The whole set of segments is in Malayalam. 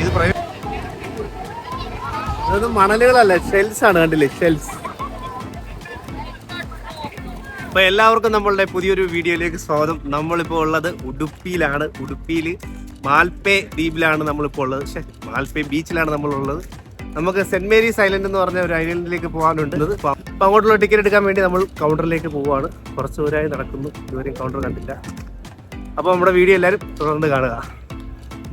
ഇത് പ്രൈവറ്റ് ഇതൊന്നും മണലുകളല്ല ഷെൽസ് ആണ് കണ്ടില്ലേ ഷെൽസ് അപ്പൊ എല്ലാവർക്കും നമ്മളുടെ പുതിയൊരു വീഡിയോയിലേക്ക് സ്വാഗതം. നമ്മളിപ്പോൾ ഉള്ളത് ഉടുപ്പിയിലാണ്. ഉടുപ്പിയിൽ മാൽപേ ദ്വീപിലാണ് നമ്മളിപ്പോൾ ഉള്ളത്. മാൽപേ ബീച്ചിലാണ് നമ്മളുള്ളത്. നമുക്ക് സെന്റ് മേരീസ് ഐലൻഡ് എന്ന് പറഞ്ഞ ഒരു ഐലൻഡിലേക്ക് പോകാനുണ്ട്. അപ്പൊ അപ്പൊ അങ്ങോട്ടുള്ള ടിക്കറ്റ് എടുക്കാൻ വേണ്ടി നമ്മൾ കൗണ്ടറിലേക്ക് പോവുകയാണ് കുറച്ച് ദൂരമായി നടക്കുന്നു. ഇതുവരെയും കൗണ്ടർ കണ്ടില്ല അപ്പോൾ നമ്മുടെ വീഡിയോ എല്ലാവരും തുടർന്ന് കാണുക.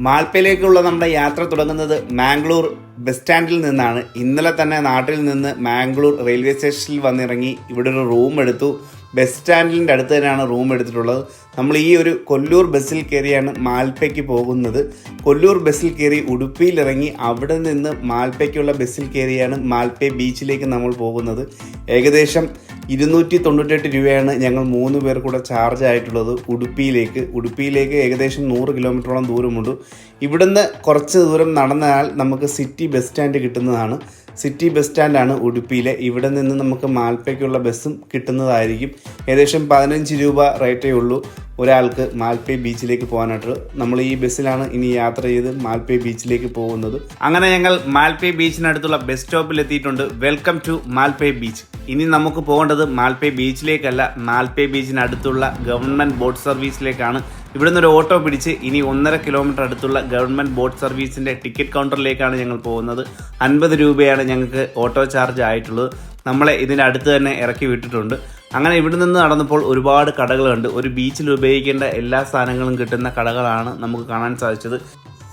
മാൽപ്പയിലേക്കുള്ള നമ്മുടെ യാത്ര തുടങ്ങുന്നത് മാംഗ്ലൂർ ബസ് സ്റ്റാൻഡിൽ നിന്നാണ്. ഇന്നലെ തന്നെ നാട്ടിൽ നിന്ന് മാംഗ്ലൂർ റെയിൽവേ സ്റ്റേഷനിൽ വന്നിറങ്ങി ഇവിടെ ഒരു റൂം എടുത്തു. ബസ് സ്റ്റാൻഡിന്റെ അടുത്ത് തന്നെയാണ് റൂം എടുത്തിട്ടുള്ളത്. നമ്മൾ ഈ ഒരു കൊല്ലൂർ ബസ്സിൽ കയറിയാണ് മാൽപ്പയ്ക്ക് പോകുന്നത്. കൊല്ലൂർ ബസ്സിൽ കയറി ഉടുപ്പിയിൽ ഇറങ്ങി അവിടെ നിന്ന് മാൽപ്പയ്ക്കുള്ള ബസ്സിൽ കയറിയാണ് മാൽപ്പേ ബീച്ചിലേക്ക് നമ്മൾ പോകുന്നത്. ഏകദേശം ഇരുന്നൂറ്റി തൊണ്ണൂറ്റെട്ട് രൂപയാണ് ഞങ്ങൾ മൂന്ന് പേർ കൂടെ ചാർജ് ആയിട്ടുള്ളത്. ഉടുപ്പിയിലേക്ക്. ഉടുപ്പിയിലേക്ക് ഏകദേശം നൂറ് കിലോമീറ്ററോളം ദൂരമുണ്ട്. ഇവിടുന്ന് കുറച്ച് ദൂരം നടന്നാൽ നമുക്ക് സിറ്റി ബസ് സ്റ്റാൻഡ് കിട്ടുന്നതാണ്. സിറ്റി ബസ് സ്റ്റാൻഡാണ് ഉടുപ്പിയിലെ. ഇവിടെ നിന്ന് നമുക്ക് മാൽപ്പയ്ക്കുള്ള ബസ്സും കിട്ടുന്നതായിരിക്കും. ഏകദേശം പതിനഞ്ച് രൂപ റേറ്റേ ഉള്ളൂ ഒരാൾക്ക് മാൽപ്പേ ബീച്ചിലേക്ക് പോകാനായിട്ട്. നമ്മൾ ഈ ബസ്സിലാണ് ഇനി യാത്ര ചെയ്ത് മാൽപ്പേ ബീച്ചിലേക്ക് പോകുന്നത്. അങ്ങനെ ഞങ്ങൾ മാൽപ്പേ ബീച്ചിനടുത്തുള്ള ബസ് സ്റ്റോപ്പിൽ എത്തിയിട്ടുണ്ട്. Welcome to Malpe beach. ഇനി നമുക്ക് പോകേണ്ടത് മാൽപ്പേ ബീച്ചിലേക്കല്ല മാൽപ്പേ ബീച്ചിനടുത്തുള്ള ഗവൺമെന്റ് ബോട്ട് സർവീസിലേക്കാണ്. ഇവിടുന്ന് ഒരു ഓട്ടോ പിടിച്ച് ഇനി ഒന്നര കിലോമീറ്റർ അടുത്തുള്ള ഗവൺമെന്റ് ബോട്ട് സർവീസിന്റെ ടിക്കറ്റ് കൗണ്ടറിലേക്കാണ് ഞങ്ങൾ പോകുന്നത്. അൻപത് രൂപയാണ് ഞങ്ങൾക്ക് ഓട്ടോ ചാർജ് ആയിട്ടുള്ളത്. നമ്മളെ ഇതിന്റെ അടുത്ത് തന്നെ ഇറക്കി വിട്ടിട്ടുണ്ട്. അങ്ങനെ ഇവിടെ നിന്ന് നടന്നപ്പോൾ ഒരുപാട് കടകളുണ്ട് ഒരു ബീച്ചിൽ ഉപയോഗിക്കേണ്ട എല്ലാ സാധനങ്ങളും കിട്ടുന്ന കടകളാണ് നമുക്ക് കാണാൻ സാധിച്ചത്.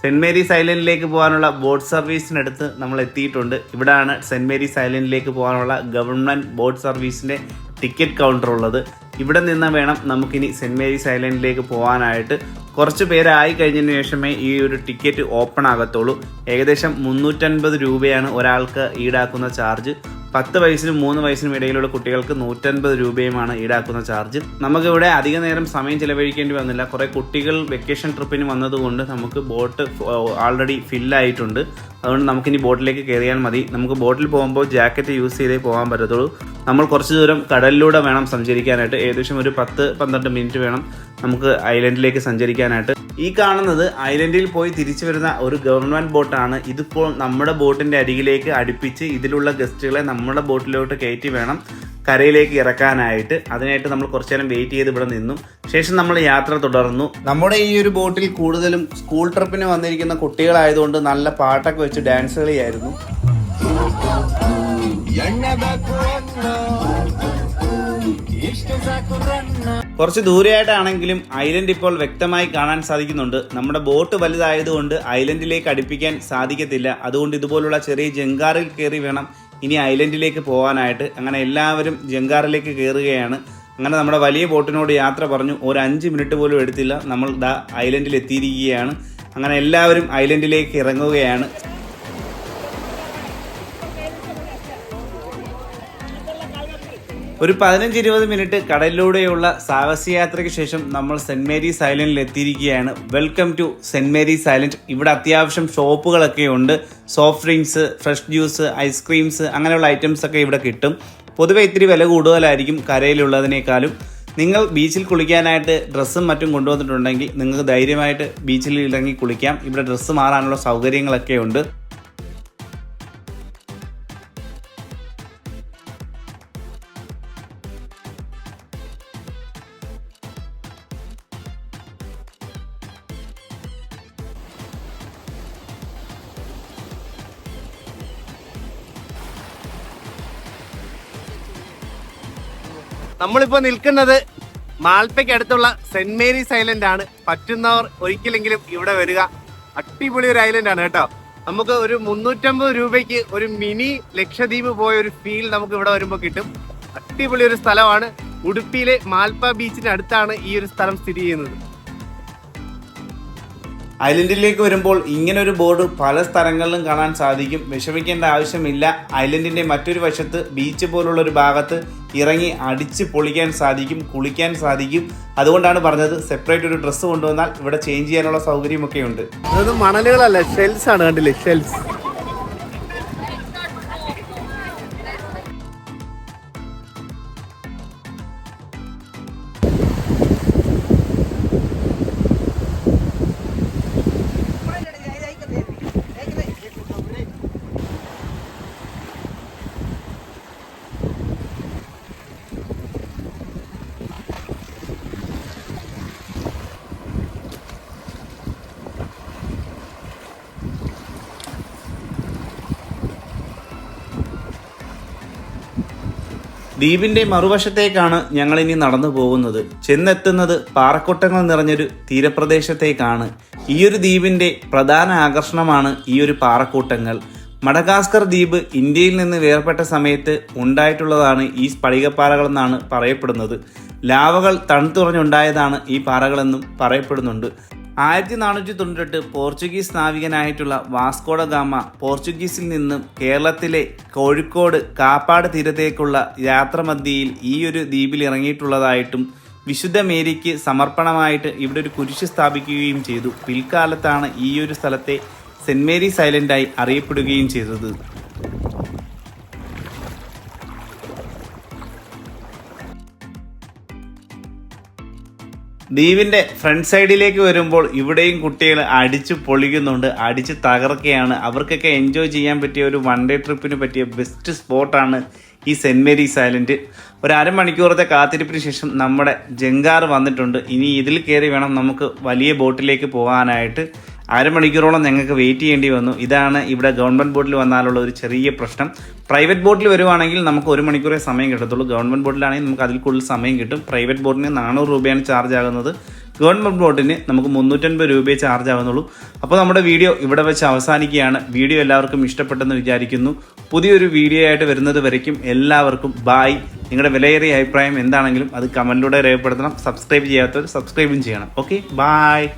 സെന്റ് മേരീസ് ഐലൻഡിലേക്ക് പോകാനുള്ള ബോട്ട് സർവീസിനടുത്ത് നമ്മൾ എത്തിയിട്ടുണ്ട്. ഇവിടെയാണ് സെന്റ് മേരീസ് ഐലൻഡിലേക്ക് പോകാനുള്ള ഗവൺമെന്റ് ബോട്ട് സർവീസിന്റെ ടിക്കറ്റ് കൗണ്ടർ ഉള്ളത്. ഇവിടെ നിന്ന് വേണം നമുക്കിനി സെന്റ് മേരീസ് ഐലൻഡിലേക്ക് പോകാനായിട്ട് കുറച്ച് പേരായി കഴിഞ്ഞതിന് ശേഷമേ ഈ ഒരു ടിക്കറ്റ് ഓപ്പൺ ആകത്തുള്ളൂ. ഏകദേശം മുന്നൂറ്റൻപത് രൂപയാണ് ഒരാൾക്ക് ഈടാക്കുന്ന ചാർജ്. പത്ത് വയസ്സിനും മൂന്ന് വയസ്സിനും ഇടയിലുള്ള കുട്ടികൾക്ക് നൂറ്റൻപത് രൂപയുമാണ് ഈടാക്കുന്ന ചാർജ്. നമുക്കിവിടെ അധിക നേരം സമയം ചിലവഴിക്കേണ്ടി വന്നില്ല. കുറേ കുട്ടികൾ വെക്കേഷൻ ട്രിപ്പിന് വന്നതുകൊണ്ട് നമുക്ക് ബോട്ട് ആൾറെഡി ഫില്ലായിട്ടുണ്ട് അതുകൊണ്ട് നമുക്കിനി ബോട്ടിലേക്ക് കയറിയാൽ മതി. നമുക്ക് ബോട്ടിൽ പോകുമ്പോൾ ജാക്കറ്റ് യൂസ് ചെയ്തേ പോകാൻ പറ്റത്തുള്ളൂ. നമ്മൾ കുറച്ച് ദൂരം കടലിലൂടെ വേണം സഞ്ചരിക്കാനായിട്ട്. ഏകദേശം ഒരു പത്ത് പന്ത്രണ്ട് മിനിറ്റ് വേണം നമുക്ക് ഐലൻഡിലേക്ക് സഞ്ചരിക്കാനായിട്ട്. ഈ കാണുന്നത് ഐലൻഡിൽ പോയി തിരിച്ചു വരുന്ന ഒരു ഗവൺമെന്റ് ബോട്ടാണ്. ഇതിപ്പോൾ നമ്മുടെ ബോട്ടിന്റെ അരികിലേക്ക് അടുപ്പിച്ച് ഇതിലുള്ള ഗസ്റ്റുകളെ നമ്മുടെ ബോട്ടിലോട്ട് കയറ്റി വേണം കരയിലേക്ക് ഇറക്കാനായിട്ട്. അതിനായിട്ട് നമ്മൾ കുറച്ചു നേരം വെയിറ്റ് ചെയ്ത് ഇവിടെ നിന്നു. ശേഷം നമ്മൾ യാത്ര തുടർന്നു. നമ്മുടെ ഈ ഒരു ബോട്ടിൽ കൂടുതലും സ്കൂൾ ട്രിപ്പിന് വന്നിരിക്കുന്ന കുട്ടികളായതുകൊണ്ട് നല്ല പാട്ടൊക്കെ വെച്ച് ഡാൻസ് കളിയായിരുന്നു. കുറച്ച് ദൂരെയായിട്ടാണെങ്കിലും ഐലൻഡ് ഇപ്പോൾ വ്യക്തമായി കാണാൻ സാധിക്കുന്നുണ്ട്. നമ്മുടെ ബോട്ട് വലുതായതുകൊണ്ട് ഐലൻഡിലേക്ക് അടുപ്പിക്കാൻ സാധിക്കത്തില്ല. അതുകൊണ്ട് ഇതുപോലുള്ള ചെറിയ ജങ്കാറിൽ കയറി വേണം ഇനി ഐലൻഡിലേക്ക് പോകാനായിട്ട്. അങ്ങനെ എല്ലാവരും ജങ്കാറിലേക്ക് കയറുകയാണ്. അങ്ങനെ നമ്മുടെ വലിയ ബോട്ടിനോട് യാത്ര പറഞ്ഞു. ഒരു അഞ്ച് മിനിറ്റ് പോലും എടുത്തില്ല. നമ്മൾ ദാ ഐലൻഡിൽ എത്തിയിരിക്കുകയാണ്. അങ്ങനെ എല്ലാവരും ഐലൻഡിലേക്ക് ഇറങ്ങുകയാണ്. ഒരു പതിനഞ്ച് ഇരുപത് മിനിറ്റ് കടലിലൂടെയുള്ള സാഹസയാത്രയ്ക്ക് ശേഷം നമ്മൾ സെന്റ് മേരീസ് ഐലൻഡിൽ എത്തിയിരിക്കുകയാണ്. Welcome to saint Mary's island. ഇവിടെ അത്യാവശ്യം ഷോപ്പുകളൊക്കെ ഉണ്ട്. Soft drinks fresh juice ice creams അങ്ങനെയുള്ള ഐറ്റംസ് ഒക്കെ ഇവിടെ കിട്ടും. പൊതുവെ ഇത്തിരി വില കൂടുതലായിരിക്കും കരയിലുള്ളതിനേക്കാളും. നിങ്ങൾ ബീച്ചിൽ കുളിക്കാനായിട്ട് ഡ്രസ്സും മറ്റും കൊണ്ടുവന്നിട്ടുണ്ടെങ്കിൽ നിങ്ങൾക്ക് ധൈര്യമായിട്ട് ബീച്ചിൽ ഇറങ്ങി കുളിക്കാം. ഇവിടെ ഡ്രസ്സ് മാറാനുള്ള സൗകര്യങ്ങളൊക്കെ ഉണ്ട്. നമ്മളിപ്പോ നിൽക്കുന്നത് മാൽപ്പയ്ക്ക് അടുത്തുള്ള സെന്റ് മേരീസ് ഐലൻഡ് ആണ്. പറ്റുന്നവർ ഒരിക്കലെങ്കിലും ഇവിടെ വരിക. അടിപൊളി ഒരു ഐലൻഡ് ആണ് കേട്ടോ. നമുക്ക് ഒരു മുന്നൂറ്റമ്പത് രൂപയ്ക്ക് ഒരു മിനി ലക്ഷദ്വീപ് പോയ ഒരു ഫീൽ നമുക്ക് ഇവിടെ വരുമ്പോൾ കിട്ടും. അടിപൊളി ഒരു സ്ഥലമാണ്. ഉടുപ്പിയിലെ മാൽപ്പ ബീച്ചിന് അടുത്താണ് ഈ ഒരു സ്ഥലം സ്ഥിതി ചെയ്യുന്നത്. ഐലൻഡിലേക്ക് വരുമ്പോൾ ഇങ്ങനെ ഒരു ബോർഡ് പല സ്ഥലങ്ങളിലും കാണാൻ സാധിക്കും. വിഷമിക്കേണ്ട ആവശ്യമില്ല. ഐലൻഡിന്റെ മറ്റൊരു വശത്ത് ബീച്ച് പോലുള്ള ഒരു ഭാഗത്ത് ഇറങ്ങി അടിച്ച് പൊളിക്കാൻ സാധിക്കും കുളിക്കാൻ സാധിക്കും. അതുകൊണ്ടാണ് പറഞ്ഞത് സെപ്പറേറ്റ് ഒരു ഡ്രസ്സ് കൊണ്ടുവന്നാൽ ഇവിടെ ചേഞ്ച് ചെയ്യാനുള്ള സൗകര്യമൊക്കെ ഉണ്ട് മണലുകളല്ല ഷെൽസ് ആണ് കണ്ടില്ലേ ഷെൽസ് ദ്വീപിന്റെ മറുവശത്തേക്കാണ് ഞങ്ങൾ ഇനി നടന്നു പോകുന്നത്. ചെന്നെത്തുന്നത് പാറക്കൊട്ടങ്ങൾ നിറഞ്ഞൊരു തീരപ്രദേശത്തേക്കാണ്. ഈ ഒരു ദ്വീപിന്റെ പ്രധാന ആകർഷണമാണ് ഈ ഒരു പാറക്കൂട്ടങ്ങൾ. മഡഗാസ്കർ ദ്വീപ് ഇന്ത്യയിൽ നിന്ന് വേർപെട്ട സമയത്ത് ഉണ്ടായിട്ടുള്ളതാണ് ഈ സ്ഫടികപ്പാറകളെന്നാണ് പറയപ്പെടുന്നത്. ലാവകൾ തണുത്തുറഞ്ഞുണ്ടായതാണ് ഈ പാറകളെന്നും പറയപ്പെടുന്നുണ്ട്. ആയിരത്തി നാനൂറ്റി തൊണ്ണൂറ്റെട്ട് പോർച്ചുഗീസ് നാവികനായിട്ടുള്ള വാസ്കോഡ ഗാമ പോർച്ചുഗീസിൽ നിന്നും കേരളത്തിലെ കോഴിക്കോട് കാപ്പാട് തീരത്തേക്കുള്ള യാത്രമധ്യയിൽ ഈ ഒരു ദ്വീപിൽ ഇറങ്ങിയിട്ടുള്ളതായിട്ടും വിശുദ്ധ മേരിക്ക് സമർപ്പണമായിട്ട് ഇവിടെ ഒരു കുരിശ് സ്ഥാപിക്കുകയും ചെയ്തു. പിൽക്കാലത്താണ് ഈ ഒരു സ്ഥലത്തെ സെന്റ് മേരീസ് ഐലൻഡായി അറിയപ്പെടുകയും ചെയ്തത്. ദ്വീപിന്റെ ഫ്രണ്ട് സൈഡിലേക്ക് വരുമ്പോൾ ഇവിടെയും കുട്ടികൾ അടിച്ച് പൊളിക്കുന്നുണ്ട് അടിച്ച് തകർക്കുകയാണ്. അവർക്കൊക്കെ എൻജോയ് ചെയ്യാൻ പറ്റിയ ഒരു വൺ ഡേ ട്രിപ്പിന് പറ്റിയ ബെസ്റ്റ് സ്പോട്ടാണ് ഈ സെന്റ് മേരീസ് ഐലൻഡ് ഒരു അരമണിക്കൂറത്തെ കാത്തിരിപ്പിന് ശേഷം നമ്മുടെ ജങ്കാർ വന്നിട്ടുണ്ട്. ഇനി ഇതിൽ കയറി വേണം നമുക്ക് വലിയ ബോട്ടിലേക്ക് പോകാനായിട്ട്. അരമണിക്കൂറോളം ഞങ്ങൾക്ക് വെയിറ്റ് ചെയ്യേണ്ടി വന്നു. ഇതാണ് ഇവിടെ ഗവൺമെന്റ് ബോട്ടിൽ വന്നാലുള്ള ഒരു ചെറിയ പ്രശ്നം. പ്രൈവറ്റ് ബോട്ടിൽ വരുവാണെങ്കിൽ നമുക്ക് ഒരു മണിക്കൂറേ സമയം കിട്ടത്തുള്ളൂ. ഗവൺമെന്റ് ബോട്ടിലാണെങ്കിൽ നമുക്ക് അതിൽ കൂടുതൽ സമയം കിട്ടും. പ്രൈവറ്റ് ബോട്ടിന് നാനൂറ് രൂപയാണ് ചാർജ് ആകുന്നത്. ഗവൺമെന്റ് ബോട്ടിന് നമുക്ക് മുന്നൂറ്റൻപത് രൂപയെ ചാർജ് ആകുന്നുള്ളൂ അപ്പോൾ നമ്മുടെ വീഡിയോ ഇവിടെ വെച്ച് അവസാനിക്കുകയാണ്. വീഡിയോ എല്ലാവർക്കും ഇഷ്ടപ്പെട്ടെന്ന് വിചാരിക്കുന്നു. പുതിയൊരു വീഡിയോ ആയിട്ട് വരുന്നത് വരയ്ക്കും. എല്ലാവർക്കും ബായ് നിങ്ങളുടെ വിലയേറിയ അഭിപ്രായം എന്താണെങ്കിലും അത് കമന്റിലൂടെ രേഖപ്പെടുത്തണം. സബ്സ്ക്രൈബ് ചെയ്യാത്തവർ സബ്സ്ക്രൈബും ചെയ്യണം. Okay bye